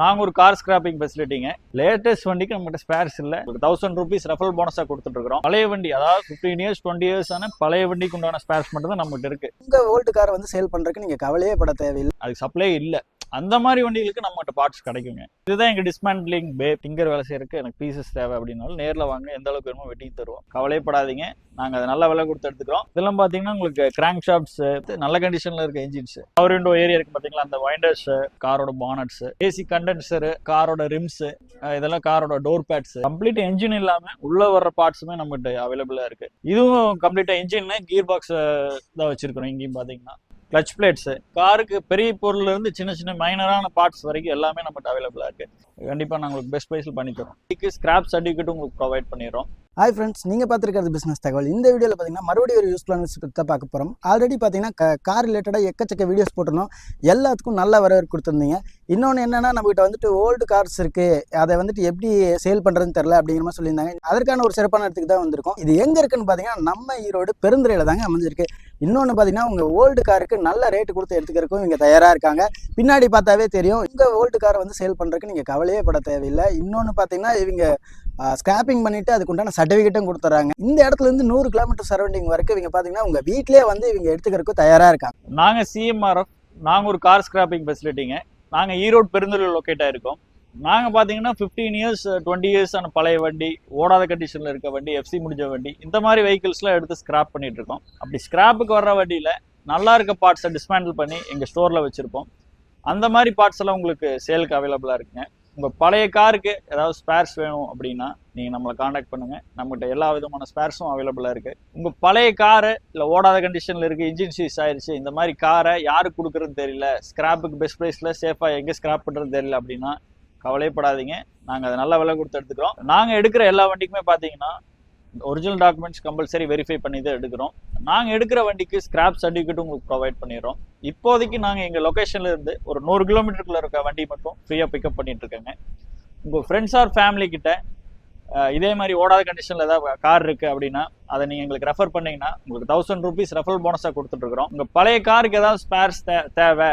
நாங்கள் ஒரு car scrapping ஃபெசிலிட்டிங்க latest வண்டிக்கு நம்மகிட்ட ஸ்பேர்ஸ் இல்லை ஒரு தௌசண்ட் ருபீஸ் ரெஃபரல் போனஸாக கொடுத்துட்ருக்கோம் பழைய வண்டி அதாவது ஃபிஃப்டீன் இயர்ஸ் டுவெண்ட்டி இயர்ஸ் ஆன பழைய வண்டிக்கு உண்டான ஸ்பேர்ஸ் மட்டும் தான் நம்மகிட்ட இருக்கு. உங்க ஓல்டு காரை வந்து சேல் பண்றதுக்கு நீங்க கவலையே பட தேவையில்லை. அதுக்கு சப்ளை இல்லை. அந்த மாதிரி வண்டிகளுக்கு நம்மகிட்ட பார்ட்ஸ் கிடைக்குங்க. இதுதான் எங்க டிஸ்மேண்ட்லிங் பே ஃபிங்கர் வேலை செய்யறதுக்கு எனக்கு பீசஸ் தேவை அப்படின்னாலும் நேரில் வாங்க எந்த அளவுக்கு வேணுமோ வெட்டி தருவோம். கவலைப்படாதீங்க நாங்கள் அதை நல்ல விலை கொடுத்து எடுத்துக்கிறோம். இதெல்லாம் பார்த்தீங்கன்னா உங்களுக்கு கிராங்க் ஷாப்ஸ் நல்ல கண்டிஷனில் இருக்க இன்ஜின்ஸ் பவர் விண்டோ ஏரியா இருக்கு பார்த்தீங்களா அந்த வைண்டர்ஸ் காரோட பானட்ஸ் ஏசி கண்டென்சர் காரோட ரிம்ஸ் இதெல்லாம் காரோட டோர் பேட்ஸ் கம்ப்ளீட் என்ஜின் இல்லாம உள்ள வர்ற பார்ட்ஸுமே நம்மகிட்ட அவைலபிளா இருக்கு. இதுவும் கம்ப்ளீட்டா இன்ஜின் கியர் பாக்ஸ் தான் வச்சிருக்கிறோம் இங்கேயும் பாத்தீங்கன்னா. கிளச் பிளேட்ஸு காருக்கு பெரிய பொருள்லேருந்து சின்ன சின்ன மைனரான பார்ட்ஸ் வரைக்கும் எல்லாமே நம்மகிட்ட அவைலபிளாக இருக்குது கண்டிப்பாக நாங்கள் உங்களுக்கு பெஸ்ட் ப்ரைஸில் பண்ணிக்கிறோம் இதுக்கு ஸ்கிராப் சர்டிஃபிகேட் உங்களுக்கு ப்ரொவைட் பண்ணிடுறோம். ஹாய் ஃப்ரெண்ட்ஸ் நீங்கள் பார்த்துருக்கிறது பிஸ்னஸ் தகவல். இந்த வீடியோவில் பார்த்தீங்கன்னா மறுபடியும் ஒரு யூஸ்ஃபுல்லான விஷயத்தை தான் பார்க்க போகிறோம் ஆல்ரெடி பார்த்தீங்கன்னா கார் ரிலேட்டடாக எக்கச்சக்க வீடியோஸ் போட்டிருந்தோம். எல்லாத்துக்கும் நல்ல வரவேற்பு கொடுத்துருந்தீங்க. இன்னொன்று என்னென்னா நம்மகிட்ட வந்துட்டு ஓல்டு கார்ஸ் இருக்குது அதை வந்துட்டு எப்படி சேல் பண்ணுறதுன்னு தெரில அப்படிங்கிற மாதிரி சொல்லியிருந்தாங்க. அதற்கான ஒரு சிறப்பான இடத்துக்கு தான் வந்திருக்கோம். இது எங்கே இருக்குன்னு பார்த்தீங்கன்னா நம்ம ஈரோடு பெருந்துறையில் தாங்க அமைஞ்சிருக்கு. இன்னொன்று பார்த்தீங்கன்னா உங்கள் ஓல்டு காருக்கு நல்ல ரேட்டு கொடுத்து எடுத்துக்கிறதுக்கும் இங்கே தயாராக இருக்காங்க. பின்னாடி பார்த்தாவே தெரியும் உங்கள் ஓல்டு காரை வந்து சேல் பண்ணுறதுக்கு நீங்கள் கவலையே பட தேவையில்லை. இன்னொன்று பார்த்தீங்கன்னா இவங்க ஸ்கிராப்பிங் பண்ணிவிட்டு அதுக்கு உண்டான சர்டிஃபிகேட்டும் கொடுத்துறாங்க. இந்த இடத்துல இருந்து நூறு கிலோமீட்டர் சரௌண்டிங் வரைக்கும் இவங்க பார்த்தீங்கன்னா உங்கள் வீட்டிலே வந்து இவங்க எடுத்துக்கிறதுக்கும் தயாராக இருக்காங்க. நாங்கள் சிஎம்ஆர்எஃப் நாங்கள் ஒரு கார் ஸ்கிராப்பிங் ஃபெசிலிட்டிங்க நாங்கள் ஈரோடு பெருந்தூரில் லொக்கேட் இருக்கோம். நாங்கள் பார்த்தீங்கன்னா fifteen years twenty uh, years ஆன பழைய வண்டி ஓடாத கண்டிஷனில் இருக்க வண்டி எஃப்சி முடிஞ்ச வண்டி இந்த மாதிரி வெஹிக்கிள்ஸ்லாம் எடுத்து ஸ்கிராப் பண்ணிட்டு இருக்கோம். அப்படி ஸ்கிராப்புக்கு வர்ற வண்டியில் நல்லா இருக்க பார்ட்ஸை டிஸ்மேண்டில் பண்ணி எங்கள் ஸ்டோரில் வச்சுருப்போம். அந்த மாதிரி பார்ட்ஸ் எல்லாம் உங்களுக்கு சேலுக்கு அவைலபிளாக இருக்குங்க. உங்கள் பழைய காருக்கு ஏதாவது ஸ்பேர்ஸ் வேணும் அப்படின்னா நீங்கள் நம்மளை காண்டாக்ட் பண்ணுங்கள் நம்மகிட்ட எல்லா விதமான ஸ்பேர்ஸும் அவைலபிளாக இருக்குது உங்கள் பழைய காரு இல்லை ஓடாத கண்டிஷனில் இருக்குது இன்ஜின் சீஸ் ஆயிடுச்சு இந்த மாதிரி காரை யாருக்கு கொடுக்குறதுன்னு தெரியல ஸ்கிராப்புக்கு பெஸ்ட் ப்ரைஸில் சேஃபாக எங்கே ஸ்கிராப் பண்ணுறது தெரியல அப்படின்னா கவலைப்படாதீங்க. நாங்கள் அதை நல்ல விலை கொடுத்து எடுத்துக்கிறோம். நாங்கள் எடுக்கிற எல்லா வண்டிக்குமே பார்த்தீங்கன்னா ஒரிஜினல் டாக்குமெண்ட்ஸ் கம்பல்சரி வெரிஃபை பண்ணி தான் எடுக்கிறோம். நாங்கள் எடுக்கிற வண்டிக்கு ஸ்கிராப் சர்டிஃபிகேட் உங்களுக்கு ப்ரொவைட் பண்ணிடுறோம். இப்போதைக்கு நாங்கள் எங்கள் லொகேஷன்ல இருந்து ஒரு நூறு கிலோமீட்டருக்குள்ள இருக்க வண்டி மட்டும் ஃப்ரீயாக பிக்கப் பண்ணிட்டு இருக்கேங்க. உங்கள் ஃப்ரெண்ட்ஸ் ஆர் ஃபேமிலி கிட்ட இதே மாதிரி ஓடாத கண்டிஷனில் ஏதாவது கார் இருக்குது அப்படின்னா அதை நீங்கள் எங்களுக்கு ரெஃபர் பண்ணிங்கன்னா உங்களுக்கு தௌசண்ட் ருபீஸ் ரெஃபரல் போனஸாக கொடுத்துட்ருக்குறோம் உங்கள் பழைய காருக்கு ஏதாவது ஸ்பேர்ஸ் தேவை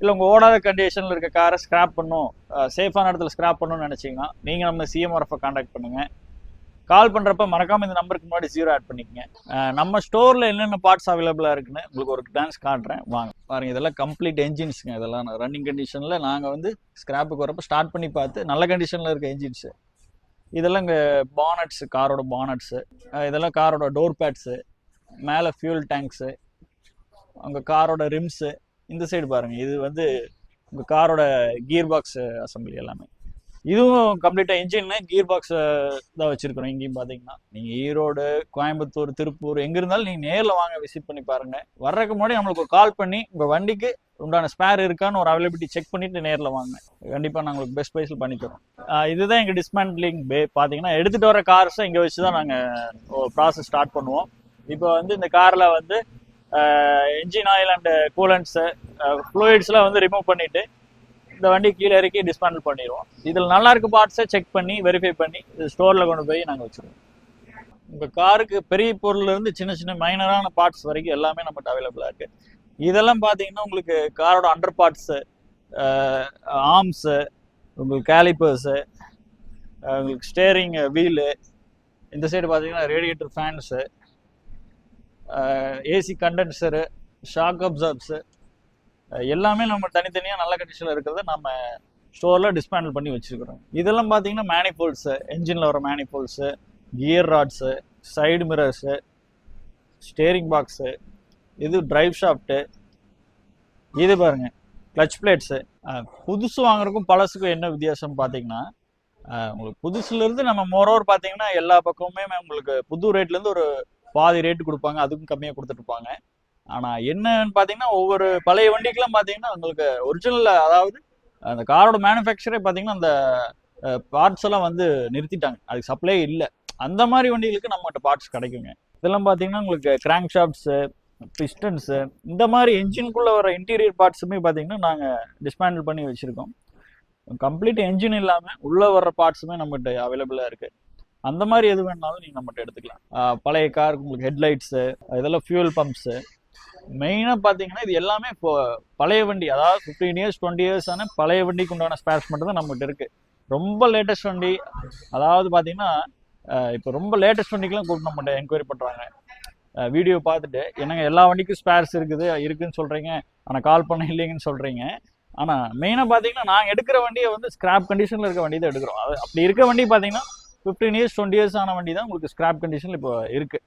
இல்லை உங்கள் ஓடாத கண்டிஷனில் இருக்க காரை ஸ்கிராப் பண்ணும். சேஃபான இடத்துல ஸ்க்ராப் பண்ணணும்னு நினச்சிங்கன்னா நீங்கள் நம்ம சிஎம்ஆர்எஃப் காண்டாக்ட் பண்ணுங்கள் கால் பண்ணுறப்ப மறக்காமல் இந்த நம்பருக்கு முன்னாடி ஜீரோ ஆட் பண்ணிக்கங்க. நம்ம ஸ்டோரில் என்னென்ன பார்ட்ஸ் அவைலபிளாக இருக்குன்னு உங்களுக்கு ஒரு டான்ஸ் காட்டுறேன். வாங்க. பாருங்கள் இதெல்லாம் கம்ப்ளீட் என்ஜின்ஸுங்க இதெல்லாம் ரன்னிங் கண்டிஷனில் நாங்கள் வந்து ஸ்க்ராப்புக்கு வரப்போ ஸ்டார்ட் பண்ணி பார்த்து நல்ல கண்டிஷனில் இருக்க என்ஜின்ஸு இதெல்லாம் இங்கே பானட்ஸு காரோட பானட்ஸு இதெல்லாம் காரோட டோர் பேட்ஸு மேலே ஃபியூல் டேங்க்ஸு அங்கே காரோட ரிம்ஸு இந்த சைடு பாருங்க. இது வந்து உங்கள் காரோட கியர் பாக்ஸ் அசம்பிளி எல்லாமே. இதுவும் கம்ப்ளீட்டாக இன்ஜின் கியர் பாக்ஸ் தான் வச்சிருக்கிறோம் இங்கேயும் பார்த்தீங்கன்னா நீங்கள் ஈரோடு கோயம்புத்தூர் திருப்பூர் எங்கே இருந்தாலும் நீங்கள் நேரில் வாங்க விசிட் பண்ணி பாருங்க. வர்றதுக்கு முன்னாடி நம்மளுக்கு கால் பண்ணி உங்கள் வண்டிக்கு உண்டான ஸ்பேர் இருக்கான்னு ஒரு அவைலபிலிட்டி செக் பண்ணிட்டு நேரில் வாங்க. கண்டிப்பாக நாங்கள் உங்களுக்கு பெஸ்ட் ப்ரைஸில் பண்ணி தரோம் இதுதான் எங்கள் டிஸ்மேண்ட்லிங் பே பார்த்தீங்கன்னா எடுத்துகிட்டு வர கார்ஸை இங்கே வச்சு தான் நாங்கள் ப்ராசஸ் ஸ்டார்ட் பண்ணுவோம். இப்போ வந்து இந்த காரில் வந்து என்ஜின் ஆயில் அண்ட் கூலண்ட்ஸு ஃப்ளூயிட்ஸ்லாம் வந்து ரிமூவ் பண்ணிட்டு இந்த வண்டி கீழே இறக்கி டிஸ்மேண்டில் பண்ணிடுவோம். இதில் நல்லா இருக்க பார்ட்ஸை செக் பண்ணி வெரிஃபை பண்ணி இது ஸ்டோரில் கொண்டு போய் நாங்கள் வச்சுருவோம். உங்கள் காருக்கு பெரிய பொருள்லேருந்து சின்ன சின்ன மைனரான பார்ட்ஸ் வரைக்கும் எல்லாமே நம்மகிட்ட அவைலபிளாக இருக்குது இதெல்லாம் பார்த்தீங்கன்னா உங்களுக்கு காரோட அண்டர் பார்ட்ஸு ஆர்ம்ஸு உங்களுக்கு கேலிப்பர்ஸு உங்களுக்கு ஸ்டேரிங் வீலு இந்த சைடு பார்த்தீங்கன்னா radiator fans AC condenser shock absorbers எல்லாமே நம்ம தனித்தனியாக நல்ல கண்டிஷனில் இருக்கிறத நம்ம ஸ்டோரில் டிஸ்பேண்டில் பண்ணி வச்சுருக்கிறோம். இதெல்லாம் பார்த்தீங்கன்னா மேனிஃபோல்ட்ஸு என்ஜினில் வர manifolds gear rods side mirrors steering box இது ட்ரைவ் ஷாஃப்ட்டு இது பாருங்கள் கிளச் பிளேட்ஸு புதுசு வாங்குறதுக்கும் பழசுக்கும் என்ன வித்தியாசம் பார்த்தீங்கன்னா உங்களுக்கு புதுசுலேருந்து நம்ம மோரோவர் பார்த்தீங்கன்னா எல்லா பக்கமுமே உங்களுக்கு புது ரேட்லேருந்து ஒரு பாதி ரேட்டு கொடுப்பாங்க அதுக்கும் கம்மியாக கொடுத்துட்டு இருப்பாங்க ஆனால் என்னன்னு பார்த்தீங்கன்னா ஒவ்வொரு பழைய வண்டிக்கெல்லாம் பார்த்தீங்கன்னா உங்களுக்கு ஒரிஜினல் அதாவது அந்த காரோட மேனுஃபேக்சரே பார்த்தீங்கன்னா அந்த பார்ட்ஸ் எல்லாம் வந்து நிறுத்திட்டாங்க. அதுக்கு சப்ளை இல்லை. அந்த மாதிரி வண்டிகளுக்கு நம்மகிட்ட பார்ட்ஸ் கிடைக்குங்க. இதெல்லாம் பார்த்தீங்கன்னா உங்களுக்கு கிராங்க் ஷாப்ஸு பிஸ்டன்ஸு இந்த மாதிரி என்ஜினுக்குள்ளே வர இன்டீரியர் பார்ட்ஸுமே பார்த்தீங்கன்னா நாங்கள் டிஸ்மேண்டில் பண்ணி வச்சுருக்கோம். கம்ப்ளீட் என்ஜின் இல்லாமல் உள்ளே வர்ற பார்ட்ஸுமே நம்மகிட்ட அவைலபிளாக இருக்குது அந்த மாதிரி எது வேணாலும் நீங்கள் நம்மகிட்ட எடுத்துக்கலாம். பழைய காருக்கு உங்களுக்கு ஹெட்லைட்ஸு இதெல்லாம் ஃபியூல் பம்ப்ஸு மெயினாக பார்த்தீங்கன்னா இது எல்லாமே இப்போ பழைய வண்டி அதாவது ஃபிஃப்டீன் இயர்ஸ் டுவெண்ட்டி இயர்ஸ் ஆன பழைய வண்டிக்கு உண்டான ஸ்பேர்ஸ் மட்டும் தான் நம்மகிட்ட இருக்கு. ரொம்ப லேட்டஸ்ட் வண்டி அதாவது பார்த்தீங்கன்னா இப்போ ரொம்ப லேட்டஸ்ட் வண்டிக்கெலாம் கூப்பிட்டு நம்மகிட்ட என்கொயரி பண்ணுறாங்க வீடியோ பார்த்துட்டு என்னங்க எல்லா வண்டிக்கும் ஸ்பேர்ஸ் இருக்குது இருக்குன்னு சொல்கிறீங்க ஆனால் கால் பண்ண இல்லைங்கன்னு சொல்கிறீங்க ஆனால் மெயினாக பார்த்தீங்கன்னா நாங்கள் எடுக்கிற வண்டியை வந்து ஸ்கிராப் கண்டிஷனில் இருக்க வண்டி தான் எடுக்கிறோம். அது அப்படி இருக்க வண்டி பார்த்தீங்கன்னா ஃபிஃப்டீன் இயர்ஸ் டுவெண்ட்டி இயர்ஸ் ஆன வண்டி தான் உங்களுக்கு ஸ்கிராப் கண்டிஷனில் இப்போ இருக்குது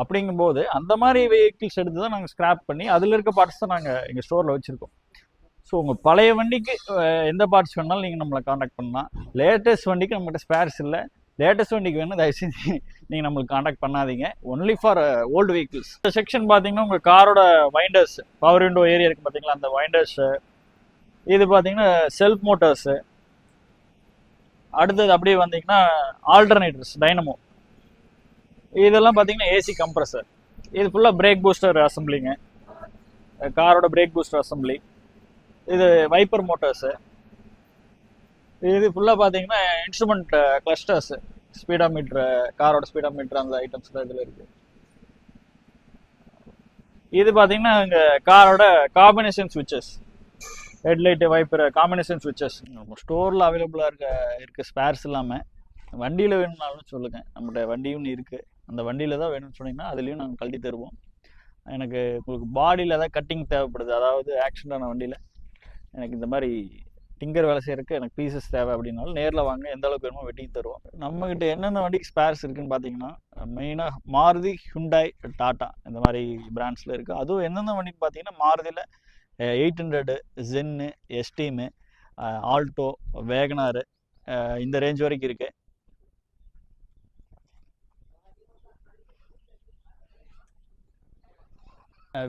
அப்படிங்கும்போது அந்த மாதிரி வெஹிக்கிள்ஸ் எடுத்து தான் நாங்கள் ஸ்கிராப் பண்ணி அதில் இருக்க பார்ட்ஸ் தான் நாங்கள் எங்கள் ஸ்டோரில் வச்சுருக்கோம். ஸோ உங்கள் பழைய வண்டிக்கு எந்த பார்ட்ஸ் வேணாலும் நீங்கள் நம்மளை காண்டாக்ட் பண்ணலாம். லேட்டஸ்ட் வண்டிக்கு நம்மகிட்ட ஸ்பேர்ஸ் இல்லை. லேட்டஸ்ட் வண்டிக்கு வேணும் தயவுசெய்து நீங்கள் நம்மளுக்கு காண்டாக்ட் பண்ணாதீங்க. ஒன்லி ஃபார் ஓல்டு வெஹிக்கிள்ஸ் இந்த செக்ஷன் பார்த்தீங்கன்னா உங்கள் காரோட வைண்டர்ஸ் பவர் விண்டோ ஏரியா இருக்குது பார்த்தீங்களா அந்த வைண்டர்ஸு இது பார்த்தீங்கன்னா செல்ஃப் மோட்டார்ஸு அடுத்தது அப்படியே வந்தீங்கன்னா ஆல்டர்னேட்டர்ஸ் டைனமோ இதெல்லாம் பார்த்தீங்கன்னா ஏசி கம்ப்ரஸர் இது ஃபுல்லாக பிரேக் பூஸ்டர் அசம்பிளிங்க காரோட பிரேக் பூஸ்டர் அசம்பிளி இது வைப்பர் மோட்டார்ஸு இது ஃபுல்லாக பார்த்தீங்கன்னா இன்ஸ்ட்ருமெண்ட் கிளஸ்டர்ஸ் ஸ்பீடா மீட்ரு காரோட ஸ்பீடா மீட்ரு அந்த ஐட்டம்ஸ்லாம் இதில் இருக்கு. இது பார்த்தீங்கன்னா இங்கே காரோட combination switches headlight wiper combination switches நம்ம ஸ்டோரில் அவைலபிளாக இருக்க இருக்க ஸ்பேர்ஸ் இல்லாமல் வண்டியில் வேணும்னாலும் சொல்லுங்கள் நம்மகிட்ட வண்டியும் இருக்குது அந்த வண்டியில் தான் வேணும்னு சொன்னீங்கன்னா அதுலேயும் நாங்கள் கழட்டி தருவோம். எனக்கு உங்களுக்கு பாடியில் ஏதாவது கட்டிங் தேவைப்படுது அதாவது ஆக்சிடென்ட் ஆன வண்டியில் எனக்கு இந்த மாதிரி டிங்கர் வேலை செய்கிறதுக்கு எனக்கு பீசஸ் தேவை அப்படின்னாலும் நேரில் வாங்க எந்த அளவுக்கு வேணுமோ வெட்டிங் தருவோம். நம்மக்கிட்ட என்னென்ன வண்டிக்கு ஸ்பேர்ஸ் இருக்குன்னு பார்த்தீங்கன்னா மெயினாக மாருதி ஹுண்டாய் டாட்டா இந்த மாதிரி பிராண்ட்ஸில் இருக்குது அதுவும் எந்தெந்த வண்டின்னு பார்த்தீங்கன்னா மாருதியில் eight hundred Zen Esteem Alto WagonR இந்த ரேஞ்ச் வரைக்கும் இருக்குது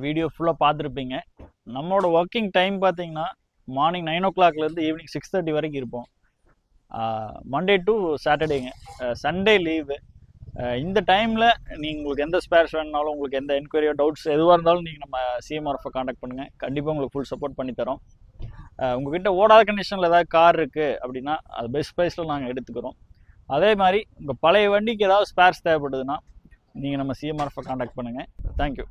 வீடியோ ஃபுல்லாக பார்த்துருப்பீங்க. நம்மளோட ஒர்க்கிங் டைம் பார்த்தீங்கன்னா மார்னிங் நைன் ஓ கிளாக்லேருந்து ஈவினிங் சிக்ஸ் தேர்ட்டி வரைக்கும் இருப்போம். மண்டே டு சாட்டர்டேங்க சண்டே லீவு இந்த டைமில் நீங்கள் உங்களுக்கு எந்த ஸ்பேர்ஸ் வேணுனாலும் உங்களுக்கு எந்த என்கொயரியோ டவுட்ஸ் எதுவாக இருந்தாலும் நீங்கள் நம்ம சிஎம்ஆர்எஃபை காண்டாக்ட் பண்ணுங்கள் கண்டிப்பாக உங்களுக்கு ஃபுல் சப்போர்ட் பண்ணி தரோம். உங்ககிட்ட ஓடாத கண்டிஷனில் ஏதாவது கார் இருக்குது அப்படின்னா அது பெஸ்ட் ப்ரைஸில் நாங்கள் எடுத்துக்கிறோம். அதே மாதிரி உங்கள் பழைய வண்டிக்கு ஏதாவது ஸ்பேர்ஸ் தேவைப்படுதுன்னா நீங்கள் நம்ம சிஎம்ஆர்எஃபை காண்டாக்ட் பண்ணுங்கள் தேங்க்யூ